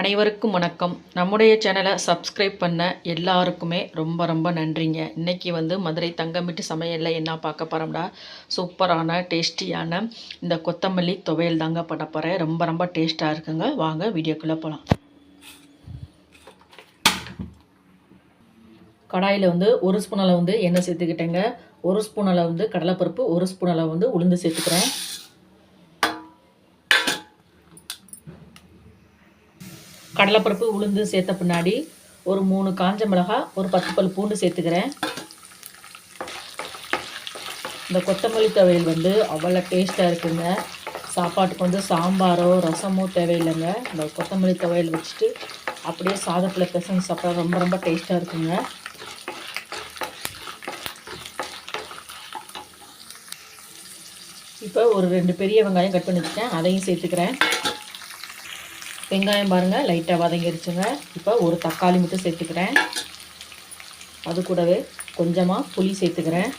அனைவருக்கும் வணக்கம். நம்முடைய சேனலை சப்ஸ்கிரைப் பண்ண எல்லாருக்குமே ரொம்ப ரொம்ப நன்றிங்க. இன்றைக்கி வந்து மதுரை தங்கமிட்டு சமையலில் என்ன பார்க்க போகிறோம்டா சூப்பரான டேஸ்டியான இந்த கொத்தமல்லி துவையல் தாங்க பண்ண போகிறேன் ரொம்ப ரொம்ப டேஸ்ட்டாக இருக்குங்க. வாங்க வீடியோக்குள்ளே போகலாம் கடாயில் வந்து ஒரு ஸ்பூன் அளவு வந்து எண்ணெய் சேர்த்துக்கிட்டேங்க. ஒரு ஸ்பூன் அளவு வந்து கடலைப்பருப்பு ஒரு ஸ்பூன் அளவு வந்து உளுந்து சேர்த்துக்கிறேன். கடலைப்பருப்பு உளுந்து சேர்த்த பின்னாடி ஒரு மூணு காஞ்ச மிளகாய் ஒரு பத்து பல் பூண்டு சேர்த்துக்கிறேன். இந்த கொத்தமல்லி துவையல் வந்து அவ்வளோ டேஸ்ட்டாக இருக்குங்க. சாப்பாட்டுக்கு வந்து சாம்பாரோ ரசமோ தேவையில்லைங்க. இந்த கொத்தமல்லி துவையல் வச்சுட்டு அப்படியே சாதத்தில் பிசைஞ்சு சாப்பிட்டா ரொம்ப ரொம்ப டேஸ்ட்டாக இருக்குங்க. இப்போ ஒரு ரெண்டு பெரிய வெங்காயம் கட் பண்ணி வச்சுட்டேன் அதையும் சேர்த்துக்கிறேன். வெங்காயம் பாருங்கள் லைட்டாக வதங்கிருச்சுங்க. இப்போ ஒரு தக்காளி மட்டும் சேர்த்துக்கிறேன். அது கூடவே கொஞ்சமாக புளி சேர்த்துக்கிறேன்.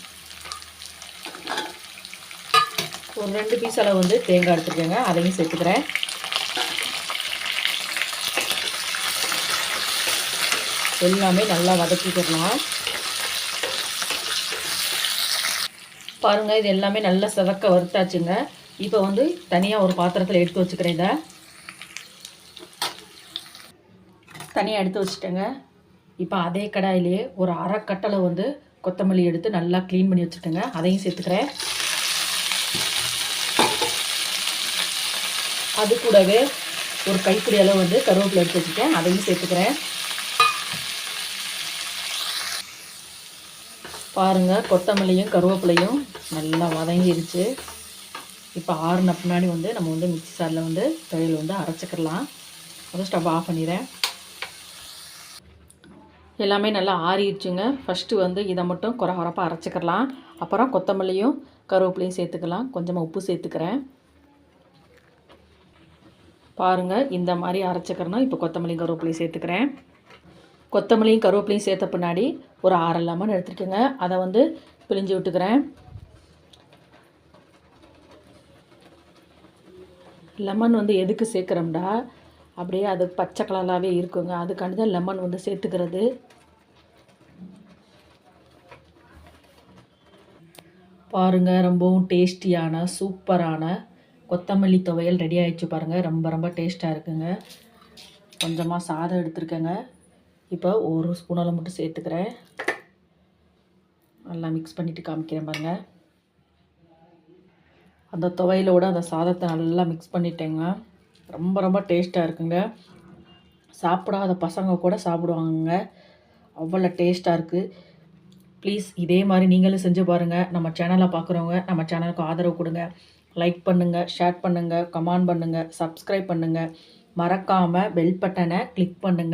ஒரு ரெண்டு பீஸ் அளவு வந்து தேங்காய் எடுத்துருக்கேங்க அதையும் சேர்த்துக்கிறேன். எல்லாமே நல்லா வதக்கிக்கிடலாம். பாருங்கள் இது எல்லாமே நல்லா செவக்க வறுத்தாச்சுங்க. இப்போ வந்து தனியாக ஒரு பாத்திரத்தில் எடுத்து வச்சுக்கிறேன் இதை. தனியாக எடுத்து வச்சுட்டேங்க. இப்போ அதே கடாயிலேயே ஒரு அரை கட்டளை வந்து கொத்தமல்லி எடுத்து நல்லா க்ளீன் பண்ணி வச்சுருக்கேங்க அதையும் சேர்த்துக்கிறேன். அது கூடவே ஒரு கைப்பிடி அளவு வந்து கருவேப்பிலை எடுத்து வச்சுட்டேன். அதையும் சேர்த்துக்கிறேன். பாருங்கள் கொத்தமல்லியும் கருவேப்பிலையும் நல்லா வதங்கிருச்சு. இப்போ ஆறுன பின்னாடி வந்து நம்ம வந்து மிக்சி சாரில் வந்து தொழில் வந்து அரைச்சிக்கிடலாம் அதை ஸ்டவ் ஆஃப் பண்ணிடுறேன். எல்லாமே நல்லா ஆறிடுச்சுங்க. ஃபஸ்ட்டு வந்து இதை மட்டும் குறை குறப்பாக அரைச்சிக்கலாம் அப்புறம் கொத்தமல்லியும் கருவேப்பிலையும் சேர்த்துக்கலாம். கொஞ்சமாக உப்பு சேர்த்துக்கிறேன். பாருங்கள் இந்த மாதிரி அரைச்சிக்கிறனா இப்போ கொத்தமல்லியும் கருவேப்பிலையும் சேர்த்துக்கிறேன். கொத்தமல்லியும் கருவேப்பிலையும் சேர்த்த பின்னாடி ஒரு ஆறு லெமன் எடுத்துருக்கேங்க. அதை வந்து பிழிஞ்சு விட்டுக்கிறேன். லெமன் வந்து எதுக்கு சேர்க்குறோம்டா? அப்படியே அது பச்சை கலராகவே இருக்குங்க. அதுக்காண்டி தான் லெமன் வந்து சேர்த்துக்கிறது. பாருங்கள் ரொம்பவும் டேஸ்டியான சூப்பரான கொத்தமல்லி துவையல் ரெடி ஆகிடுச்சு பாருங்கள் ரொம்ப ரொம்ப டேஸ்ட்டாக இருக்குங்க. கொஞ்சமாக சாதம் எடுத்துருக்கேங்க. இப்போ ஒரு ஸ்பூனில் மட்டும் சேர்த்துக்கிறேன். நல்லா மிக்ஸ் பண்ணிவிட்டு காமிக்கிறேன் பாருங்கள் அந்த துவையலோடு அந்த சாதத்தை நல்லா மிக்ஸ் பண்ணிட்டேங்க. ரொம்ப ரொம்ப டேஸ்ட்டாக இருக்குங்க. சாப்பிடாத பசங்க கூட சாப்பிடுவாங்க அவ்வளோ டேஸ்ட்டாக இருக்குது ப்ளீஸ் இதே மாதிரி நீங்களும் செஞ்சு பாருங்கள் நம்ம சேனலை பார்க்குறவங்க நம்ம சேனலுக்கு ஆதரவு கொடுங்க. லைக் பண்ணுங்கள் ஷேர் பண்ணுங்கள் கமெண்ட் பண்ணுங்கள் சப்ஸ்கிரைப் பண்ணுங்கள் மறக்காமல் பெல் பட்டனை கிளிக் பண்ணுங்கள்